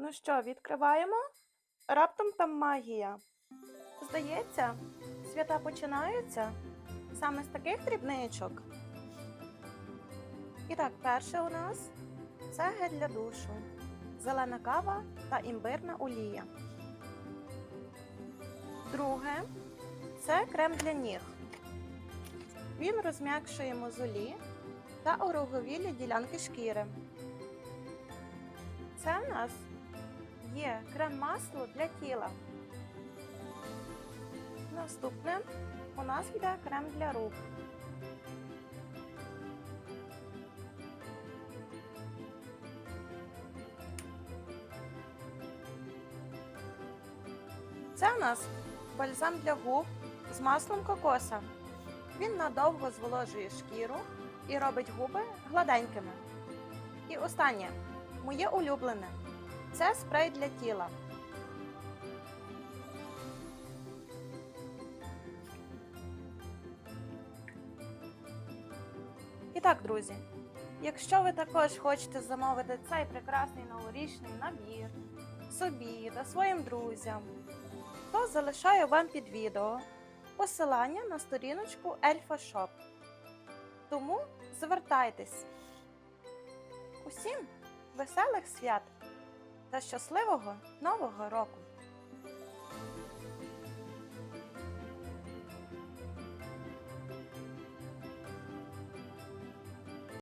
Ну що, відкриваємо? Раптом там магія. Здається, свята починаються саме з таких дрібничок. І так, перше у нас це гель для душу, зелена кава та імбирна олія. Друге це крем для ніг. Він розм'якшує мозолі та ороговілі ділянки шкіри. Це в нас є крем-масло для тіла. Наступне у нас йде крем для рук. Це у нас бальзам для губ з маслом кокоса. Він надовго зволожує шкіру і робить губи гладенькими. І останнє, моє улюблене це спрей для тіла. І так, друзі, якщо ви також хочете замовити цей прекрасний новорічний набір собі та своїм друзям, то залишаю вам під відео посилання на сторіночку Ельфа Shop. Тому звертайтесь. Усім веселих свят та щасливого Нового року!